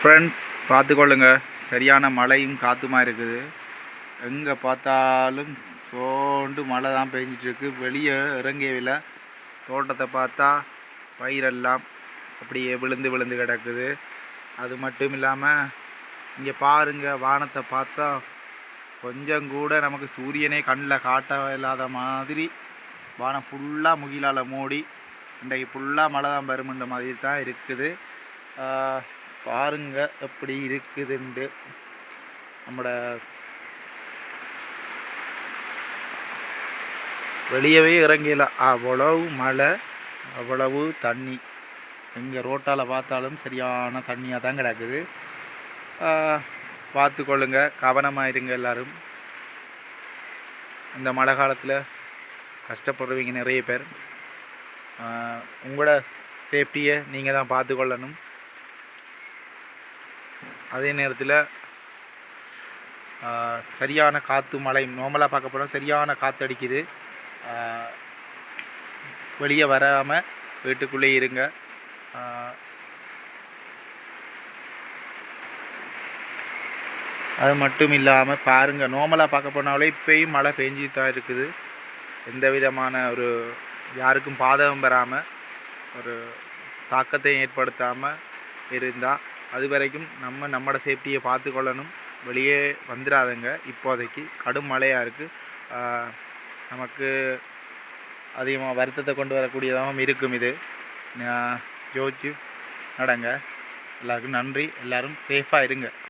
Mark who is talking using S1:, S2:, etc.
S1: Friends பார்த்துக்கொள்ளுங்க. சரியான மழையும் காற்றுமா இருக்குது. எங்கே பார்த்தாலும் தோண்டு மழை தான் பெஞ்சிட்ருக்கு. வெளியே இறங்கியவில்லை. தோட்டத்தை பார்த்தா பயிரெல்லாம் அப்படியே விழுந்து விழுந்து கிடக்குது. அது மட்டும் இல்லாமல் இங்கே பாருங்கள் வானத்தை பார்த்தா கொஞ்சம் கூட நமக்கு சூரியனே கண்ணில் காட்ட இல்லாத மாதிரி வானம் ஃபுல்லாக முகிலால் மூடி இன்றைக்கு ஃபுல்லாக மழை தான் வருமுன்ற மாதிரி தான் இருக்குது பாருங்கள் பாருங்க எப்படி இருக்குதுண்டு. நம்மட வெளியவே இறங்கல. அவ்வளவு மழை அவ்வளவு தண்ணி. எங்கே ரோட்டால் பார்த்தாலும் சரியான தண்ணியாக தான் கிடக்குது. பார்த்துக்கொள்ளுங்க பார்த்து கொள்ளுங்க. கவனமாக இருங்க எல்லோரும். இந்த மழை காலத்தில் கஷ்டப்படுறவங்க நிறைய பேர். உங்களோட சேஃப்டியை நீங்கள் தான் பார்த்து கொள்ளணும். அதே நேரத்தில் சரியான காற்று மழை நார்மலாக பார்க்க போனால் சரியான காற்று அடிக்குது. வெளியே வராமல் வீட்டுக்குள்ளே இருங்க. அது மட்டும் இல்லாமல் பாருங்கள் நார்மலாக பார்க்க போனாலே இப்போயும் மழை பெஞ்சி தான் இருக்குது. எந்த விதமான ஒரு யாருக்கும் பாதகம் வராமல் ஒரு தாக்கத்தை ஏற்படுத்தாமல் இருந்தால் அது வரைக்கும் நம்ம நம்மளோட சேஃப்டியை பார்த்து கொள்ளணும் வெளியே வந்துடாதுங்க இப்போதைக்கு கடும் மழையாக இருக்குது நமக்கு அதிகமாக வருத்தத்தை கொண்டு வரக்கூடியதாகவும் இருக்கும் இது. ஜோதிச்சு நடங்க. எல்லாருக்கும் நன்றி. எல்லாரும் சேஃபாக இருங்க.